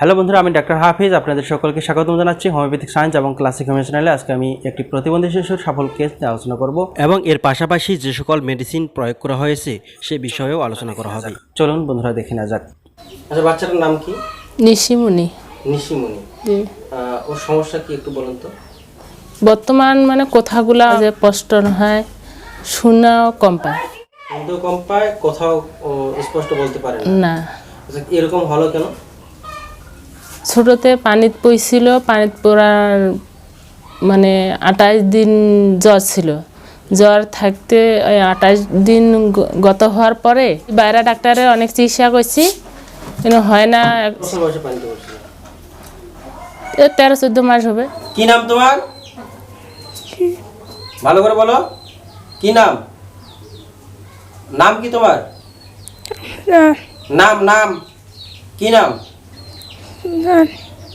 Hello বন্ধুরা আমি doctor হাফিজ আপনাদের সকলকে স্বাগতম জানাচ্ছি হোমিওপ্যাথিক সায়েন্স এবং ক্লাসিক হোমিও চ্যানেলে আজকে আমি একটি প্রতিবন্ধী শিশুর সফল কেস নিয়ে আলোচনা করব এবং এর পাশাপাশি যে সকল মেডিসিন প্রয়োগ করা হয়েছে সে বিষয়েও আলোচনা করা হবে। চলুন বন্ধুরা দেখে না যাক। আচ্ছা বাচ্চাটার নাম কি? নিশিমুনি। নিশিমণি জি। ওর সমস্যা কি একটু বলুন তো? বর্তমান মানে কথাগুলা যে স্পষ্ট হয় শোনাও কম পায়। কম পায় কোথাও স্পষ্ট বলতে পারে না। না। আচ্ছা এরকম হলো কেন? ছোটোতে পানিত পইছিল পানিত পড়ার মানে আঠাশ দিন জ্বর ছিল। জ্বর থাকতে ওই আঠাশ দিন গত হওয়ার পরে বাইরে ডাক্তারে অনেক চিকিৎসা করছি। কিন্তু হয় না তেরো চোদ্দ মাস হবে। কি নাম তোমার? ভালো করে বলো। কি নাম? নাম কি তোমার? নাম নাম। কি নাম?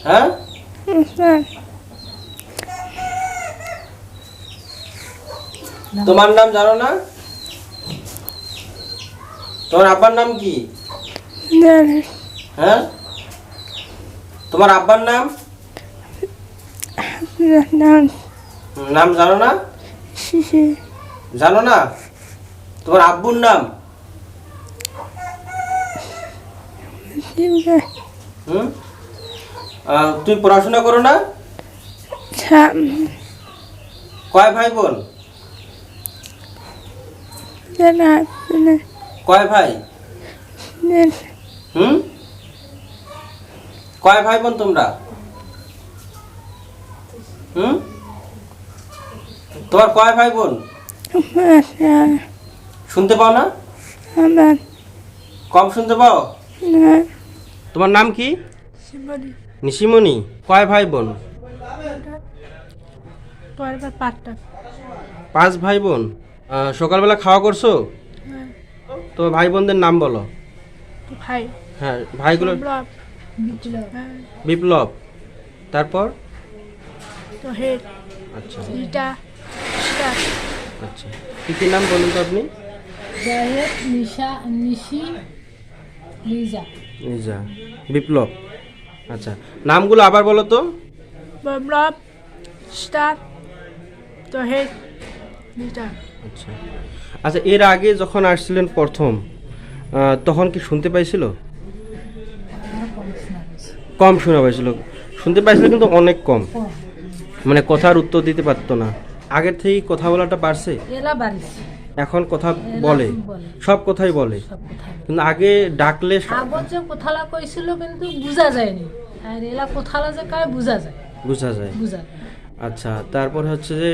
হ্যাঁ। তোমার নাম জানো না? তোমার আব্বার নাম কি? হ্যাঁ? তোমার আব্বার নাম? নাম জানো না? জানো না? তোমার আব্বুর নাম? হুম? তুমি পড়াশোনা করো না? কয় ভাই বোন? কয় ভাই? হুম? কয় ভাই বোন তোমরা? হুম? তোমার কয় ভাই বোন? শুনতে পাও না? কম শুনতে পাও? তোমার নাম কি? নিশিমণি কয় ভাই বোন পাঁচ ভাই বোন সকালবেলা খাওয়া করছ? তো ভাই বোনদের নাম বলো। ভাই। হ্যাঁ ভাইগুলো বিপ্লব। তারপর? আচ্ছা। আচ্ছা। কি কি নাম বলুন তো আপনি? নিশা নিশি লিজা। নিজা বিপ্লব। আচ্ছা নামগুলো আবার বলো তো। ব্লক স্টার তো হেড আচ্ছা। আচ্ছা এর আগে যখন আসছিলেন প্রথম তখন কি শুনতে পাইছিল? কম শোনা পাইছিল। শুনতে পাইছিল কিন্তু অনেক কম। মানে কথার উত্তর দিতে পারতো না। আগের থেকেই কথা বলাটা পারছে এলা বাড়িছে। এখন কথা বলে। সব কথাই বলে। কিন্তু আগে ডাকলে আগত যে কোথালা কইছিল কিন্তু বুঝা যায়নি। আর এলা কোথালা যে কায় বুঝা যায়। বোঝা যায়। বুঝা আচ্ছা তারপর হচ্ছে যে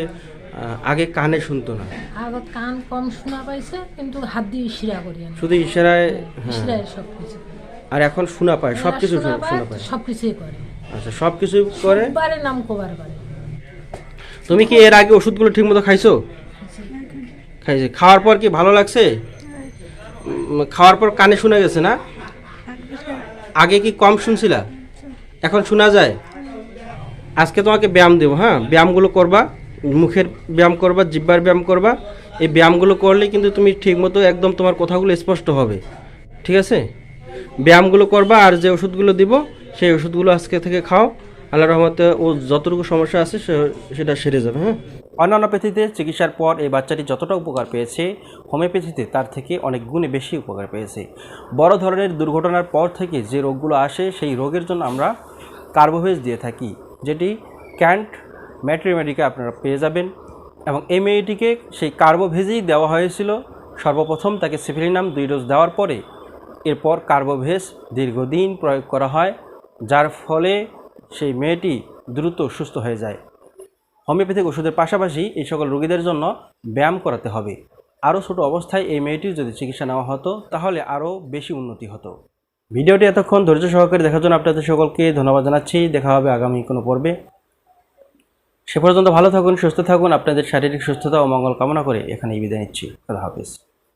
আগে কানে শুনতো না। আগত কান কম শোনা পাইছে কিন্তু হাত দিয়ে ইশিরা করি শুধু ইশারায় হ্যাঁ ইশিরায় সব কিছু। আর এখন শোনা পায় সব কিছু শোনা পায় সব কিছুই করে। আচ্ছা সব কিছু করে? বারে নাম কবার পারে তুমি কি এর আগে ওষুধগুলো ঠিক মতো খাইছো? খাইছে। খাওয়ার পর কি ভালো লাগছে? খাওয়ার পর কানে শোনা গেছে না? আগে কি কম শুনছিলা? এখন শোনা যায়। আজকে তোমাকে ব্যায়াম দেবো হ্যাঁ? ব্যায়ামগুলো করবা, মুখের ব্যায়াম করবা, জিব্বার ব্যায়াম করবা। এই ব্যায়ামগুলো করলে কিন্তু তুমি ঠিকমতো একদম তোমার কথাগুলো স্পষ্ট হবে। ঠিক আছে? ব্যায়ামগুলো করবা আর যে ওষুধগুলো দিব, সেই ওষুধগুলো আজকে থেকে খাও। আল্লাহ রহমতে ও যতটুকু সমস্যা আছে সেটা সেরে যাবে হ্যাঁ? অন্যান্য পেথিতে চিকিৎসার পর এই বাচ্চাটি যতটা উপকার পেয়েছে, হোমিওপ্যাথিতে তার থেকে অনেক গুণে বেশি উপকার পেয়েছে। বড় ধরনের দুর্ঘটনার পর থেকে যে রোগগুলো আসে, সেই রোগের জন্য আমরা কার্বোভেজ দিয়ে থাকি, যেটি ক্যান্ট ম্যাট্রিমেডিকে আপনারা পেয়ে যাবেন এবং এই মেয়েটিকে সেই কার্বোভেজেই দেওয়া হয়েছিল। সর্বপ্রথম তাকে সিফিলিনাম দুই ডোজ দেওয়ার পরে এরপর কার্বোভেজ দীর্ঘদিন প্রয়োগ করা হয়, যার ফলে সেই মেয়েটি দ্রুত সুস্থ হয়ে যায়। হোমিওপ্যাথিক ওষুধের পাশাপাশি এই সকল রোগীদের জন্য ব্যায়াম করাতে হবে। আরও ছোটো অবস্থায় এই মেয়েটির যদি চিকিৎসা নেওয়া হতো, তাহলে আরও বেশি উন্নতি হতো। ভিডিওটি এতক্ষণ ধৈর্য সহকারে দেখার জন্য আপনাদের সকলকে ধন্যবাদ জানাচ্ছি। দেখা হবে আগামী কোনো পর্বে। সে পর্যন্ত ভালো থাকুন, সুস্থ থাকুন। আপনাদের শারীরিক সুস্থতা ও মঙ্গল কামনা করে এখানেই বিদায় নিচ্ছি। আল্লাহ হাফিজ।